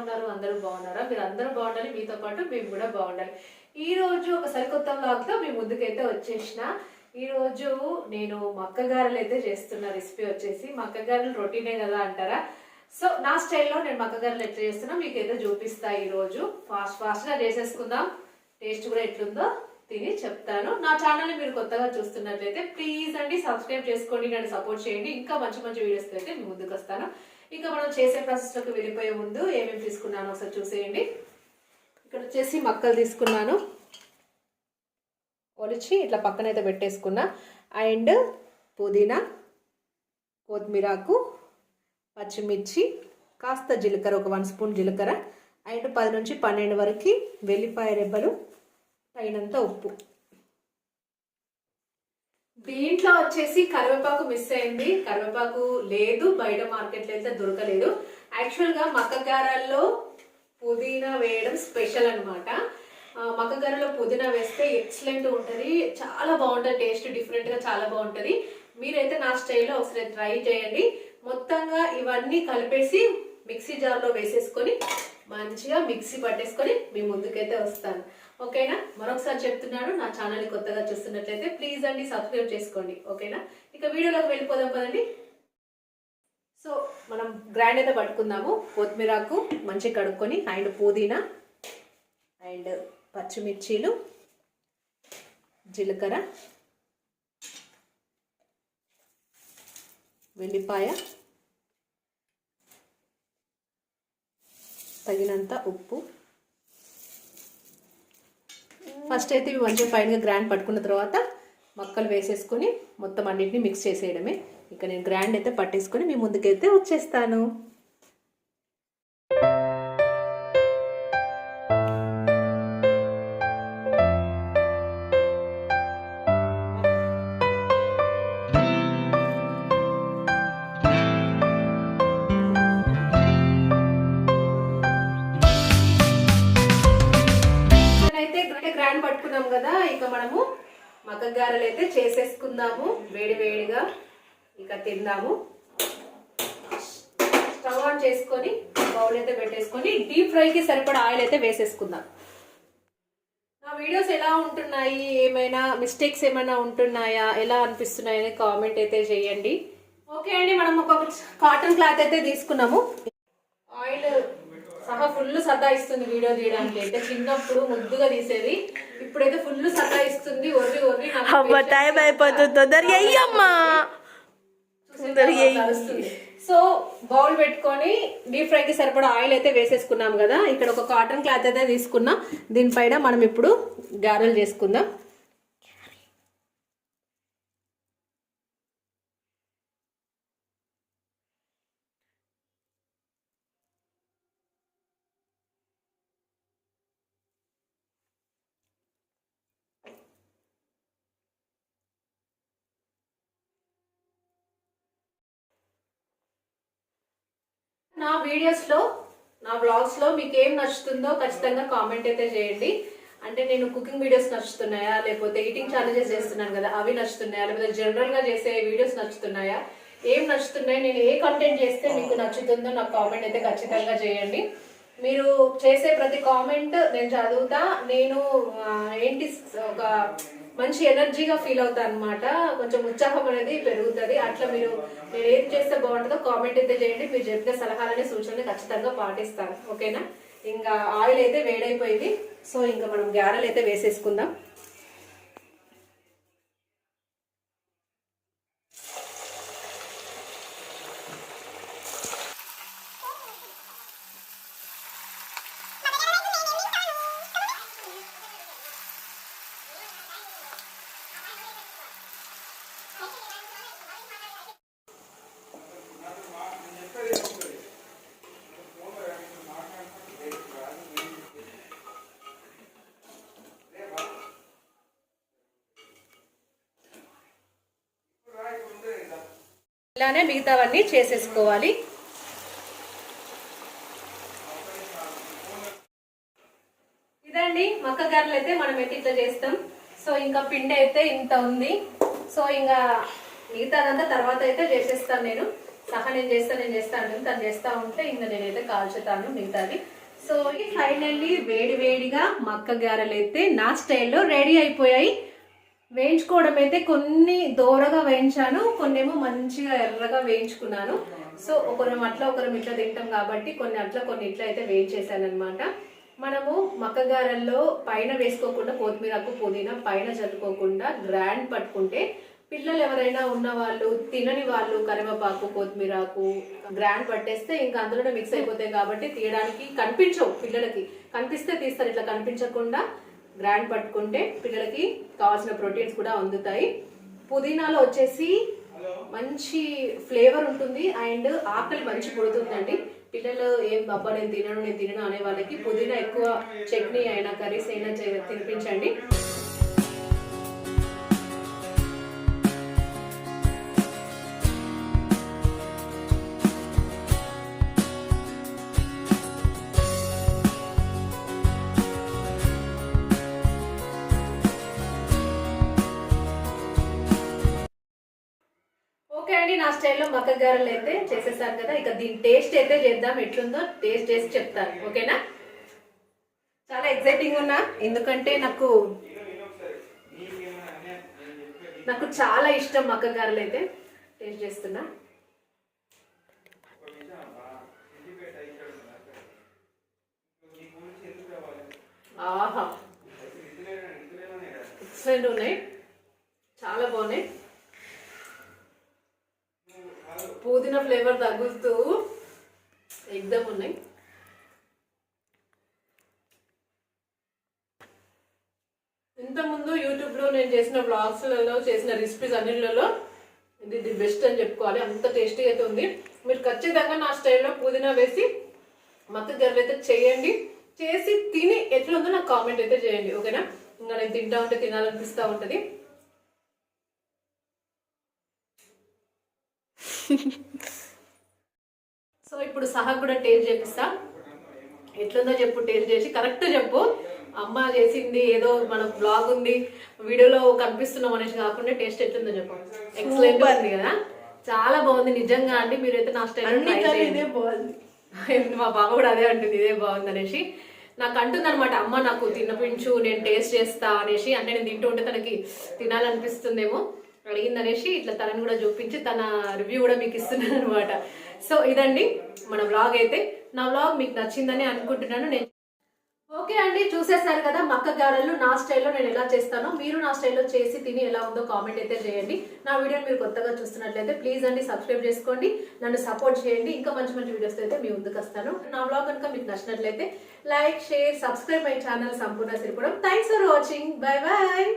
ఉన్నారు? అందరూ బాగున్నారా? మీరు అందరూ బాగుండాలి మీతో పాటు మేము కూడా బాగుండాలి. ఈ రోజు ఒక సరికొత్త వ్లాగ్తో మీ ముందుకైతే వచ్చేసిన. ఈరోజు నేను నేను మక్కగారెలు అయితే చేస్తున్న రెసిపీ వచ్చేసి మక్కగారెలు రొటీనే కదా అంటారా? సో నా స్టైల్లో నేను మక్కగారెలు ఎట్లా చేస్తున్నా మీకు అయితే చూపిస్తా ఈరోజు ఫాస్ట్ ఫాస్ట్గా చేసేసుకుందాం. టేస్ట్ కూడా ఎట్లుందో తిని చెప్తాను. నా ఛానల్ని మీరు కొత్తగా చూస్తున్నట్లయితే ప్లీజ్ అండి సబ్స్క్రైబ్ చేసుకోండి నన్ను సపోర్ట్ చేయండి. ఇంకా మంచి మంచి వీడియోస్ అయితే మీ ముందుకు వస్తాను. ఇంకా మనం చేసే ప్రాసెస్లోకి వెళ్ళిపోయే ముందు ఏమేమి తీసుకున్నానో ఒకసారి చూసేయండి. ఇక్కడ వచ్చేసి మక్కలు తీసుకున్నాను. ఒలిచి ఇట్లా పక్కనైతే పెట్టేసుకున్నా. అండ్ పుదీనా కొత్తిమీరాకు పచ్చిమిర్చి కాస్త జీలకర్ర ఒక వన్ స్పూన్ జీలకర్ర అండ్ పది నుంచి పన్నెండు వరకు వెల్లిపాయ రెబ్బలు తగినంత ఉప్పు. దీంట్లో వచ్చేసి కరివేపాకు మిస్ అయింది. కరివేపాకు లేదు బయట మార్కెట్లో అయితే దొరకలేదు. యాక్చువల్గా మక్కగారల్లో పుదీనా వేయడం స్పెషల్ అనమాట మక్కగారలో పుదీనా వేస్తే ఎక్సలెంట్ ఉంటుంది. చాలా బాగుంటుంది టేస్ట్ డిఫరెంట్గా చాలా బాగుంటుంది. మీరైతే నా స్టైల్లో ఒకసారి ట్రై చేయండి. మొత్తంగా ఇవన్నీ కలిపేసి మిక్సీ జార్లో వేసేసుకొని మంచిగా మిక్సీ పట్టేసుకొని మీ ముందుకైతే వస్తాను. ఓకేనా? మరొకసారి చెప్తున్నాను నా ఛానల్ని కొత్తగా చూస్తున్నట్లయితే ప్లీజ్ అండి సబ్స్క్రైబ్ చేసుకోండి ఓకేనా? ఇక వీడియోలోకి వెళ్ళిపోదాం పదండి సో మనం గ్రైండ్ అయితే పట్టుకుందాము. కొత్తిమీరాకు మంచిగా కడుక్కొని అండ్ పుదీనా అండ్ పచ్చిమిర్చీలు జీలకర్ర వెల్లిపాయ తగినంత ఉప్పు ఫస్ట్ అయితే ఇవి మంచిగా ఫైన్గా గ్రాండ్ పట్టుకున్న తర్వాత మక్కలు వేసేసుకొని మొత్తం అన్నింటినీ మిక్స్ చేసేయడమే. ఇక నేను గ్రాండ్ అయితే పట్టేసుకొని మీ ముందుకైతే వచ్చేస్తాను. చేసుకున్నాం కదా ఇక మనము మగ్గ అయితే చేసేసుకుందాము వేడి వేడిగా ఇక తిందాము. స్టవ్ ఆన్ చేసుకొని బౌల్ అయితే పెట్టేసుకొని డీప్ ఫ్రైకి సరిపడా ఆయిల్ అయితే వేసేసుకుందాం. నా వీడియోస్ ఎలా ఉంటున్నాయి? ఏమైనా మిస్టేక్స్ ఏమైనా ఉంటున్నాయా? ఎలా అనిపిస్తున్నాయి కామెంట్ అయితే చేయండి. ఓకే అండి మనం ఒక కాటన్ క్లాత్ అయితే తీసుకున్నాము. ఆయిల్ సహా ఫుల్ సతా ఇస్తుంది వీడియో తీయడానికి. అయితే చిన్నప్పుడు ముద్దుగా తీసేది. ఇప్పుడైతే ఫుల్ సతా ఇస్తుంది ఒర్రి ఒర్రి టైం అయిపోతుంది. తొందరగా అయ్యమ్మా. సో బౌల్ పెట్టుకొని డీప్ ఫ్రైకి సరిపడా ఆయిల్ అయితే వేసేసుకున్నాం కదా. ఇక్కడ ఒక కాటన్ క్లాత్ అయితే తీసుకున్నాం. దీనిపైన మనం ఇప్పుడు గారెలు చేసుకుందాం. నా వీడియోస్లో నా బ్లాగ్స్లో మీకు ఏం నచ్చుతుందో ఖచ్చితంగా కామెంట్ అయితే చేయండి. అంటే నేను కుకింగ్ వీడియోస్ నచ్చుతున్నాయా? లేకపోతే ఈటింగ్ ఛాలెంజెస్ చేస్తున్నాను కదా అవి నచ్చుతున్నాయా? లేకపోతే జనరల్గా చేసే వీడియోస్ నచ్చుతున్నాయా? ఏం నచ్చుతున్నాయి? నేను ఏ కంటెంట్ చేస్తే మీకు నచ్చుతుందో నాకు కామెంట్ అయితే ఖచ్చితంగా చేయండి. మీరు చేసే ప్రతి కామెంట్ నేను చదువుతా నేను ఏంటి ఒక మంచి ఎనర్జీగా ఫీల్ అవుతా అనమాట కొంచెం ఉత్సాహం అనేది పెరుగుతుంది. అట్లా మీరు నేను ఏం చేస్తే బాగుంటుందో కామెంట్ అయితే చేయండి. మీరు చెప్పిన సలహాలని సూచనలు ఖచ్చితంగా పాటిస్తాను ఓకేనా? ఇంకా ఆయిల్ అయితే వేడైపోయింది. సో ఇంకా మనం గ్యారెలు అయితే వేసేసుకుందాం. ఇలానే మిగతావన్నీ చేసేసుకోవాలి. ఇదండి మక్క గారెలు అయితే మనం అయితే ఇట్లా చేస్తాం. సో ఇంకా పిండి అయితే ఇంత ఉంది. సో ఇంకా మిగతాదంతా తర్వాత అయితే చేసేస్తాను నేను. సహా నేను చేస్తాను నేను చేస్తాను తను చేస్తా ఉంటే ఇంకా నేనైతే కాల్చుతాను మిగతాది. సో ఫైనల్లీ వేడి వేడిగా మక్క గారెలు అయితే నా స్టైల్లో రెడీ అయిపోయాయి. వేయించుకోవడం అయితే కొన్ని దోరగా వేయించాను కొన్నేమో మంచిగా ఎర్రగా వేయించుకున్నాను. సో ఒకరం అట్లా ఒకరం ఇట్లా తింటాం కాబట్టి కొన్ని అట్లా కొన్ని ఇట్లా అయితే వేయించేసాను అనమాట మనము మక్కగారల్లో పైన వేసుకోకుండా కొత్తిమీరకు పుదీనా పైన చల్లుకోకుండా గ్రాండ్ పట్టుకుంటే పిల్లలు ఎవరైనా ఉన్న వాళ్ళు తినని వాళ్ళు కరివేపాకు కొత్తిమీరాకు గ్రాండ్ పట్టేస్తే ఇంకా అందులోనే మిక్స్ అయిపోతాయి కాబట్టి తీయడానికి కనిపించవు పిల్లలకి. కనిపిస్తే తీస్తారు ఇట్లా కనిపించకుండా గ్రాండ్ పట్టుకుంటే పిల్లలకి కావాల్సిన ప్రోటీన్స్ కూడా అందుతాయి. పుదీనాలో వచ్చేసి మంచి ఫ్లేవర్ ఉంటుంది అండ్ ఆకలి మంచి పుడుతుందండి పిల్లలు ఏం అబ్బా నేను తినను నేను తినను అనే వాళ్ళకి పుదీనా ఎక్కువ చట్నీ అయినా కర్రీస్ అయినా తినిపించండి. నా స్టైల్లో మక్క గారెలు అయితే చేసేసాను కదా ఇక దీని టేస్ట్ అయితే చేద్దాం ఎట్లుందో టేస్ట్ చేసి చెప్తాను. ఓకేనా? చాలా ఎక్సైటింగ్ ఉన్నా ఎందుకంటే నాకు నాకు చాలా ఇష్టం మక్క గారెలు అయితే టేస్ట్ చేస్తున్నా. ఆహా. ఎక్సలెంట్ ఉన్నాయి. చాలా బాగున్నాయి. పుదీనా ఫ్లేవర్ తగులుతూ ఎగ్దమ్ ఉన్నాయి. ఇంతకుముందు యూట్యూబ్లో నేను చేసిన బ్లాగ్స్లలో చేసిన రెసిపీస్ అన్నిళ్ళలో ఇది ది బెస్ట్ అని చెప్పుకోవాలి. అంత టేస్టీగా అయితే ఉంది. మీరు ఖచ్చితంగా నా స్టైల్లో పుదీనా వేసి మక్క గర్రెలు అయితే చేయండి. చేసి తిని ఎట్లుందో నాకు కామెంట్ అయితే చేయండి. ఓకేనా? ఇంకా నేను తింటా ఉంటే తినాలనిపిస్తూ ఉంటుంది. సో ఇప్పుడు సహా కూడా టేస్ట్ చేపిస్తా. ఎట్లుందో చెప్పు టేస్ట్ చేసి కరెక్ట్ చెప్పు. అమ్మ చేసింది ఏదో మన బ్లాగ్ ఉంది వీడియోలో కనిపిస్తున్నాం అనేసి కాకుండా టేస్ట్ ఎట్లుందో చెప్పు. ఎక్సలెంట్ ఉంది కదా? చాలా బాగుంది నిజంగా అండి. మీరైతే నా స్టైల్ ఇదే బాగుంది. మా బావ కూడా అదే అంటుంది ఇదే బాగుంది అనేసి. నాకు అంటుంది అనమాట అమ్మ నాకు తినపించు నేను టేస్ట్ చేస్తా అనేసి. అంటే నేను తింటూ ఉంటే తనకి తినాలనిపిస్తుందేమో. అడిగిందనేసి ఇట్లా తనని కూడా చూపించి తన రివ్యూ కూడా మీకు ఇస్తున్నాను అనమాట సో ఇదండి మన బ్లాగ్ అయితే. నా బ్లాగ్ మీకు నచ్చిందని అనుకుంటున్నాను. నేను ఓకే అండి చూసేసారు కదా మక్క గారెలు. నా స్టైల్లో నేను ఎలా చేస్తానో మీరు నా స్టైల్లో చేసి తిని ఎలా ఉందో కామెంట్ అయితే చేయండి. నా వీడియో మీరు కొత్తగా చూస్తున్నట్లయితే ప్లీజ్ అండి సబ్స్క్రైబ్ చేసుకోండి. నన్ను సపోర్ట్ చేయండి. ఇంకా మంచి మంచి వీడియోస్ అయితే మీ ముందుకు వస్తాను. నా బ్లాగ్ కనుక మీకు నచ్చినట్లయితే like share subscribe my channel Sampoorna Siripuram thanks for watching bye bye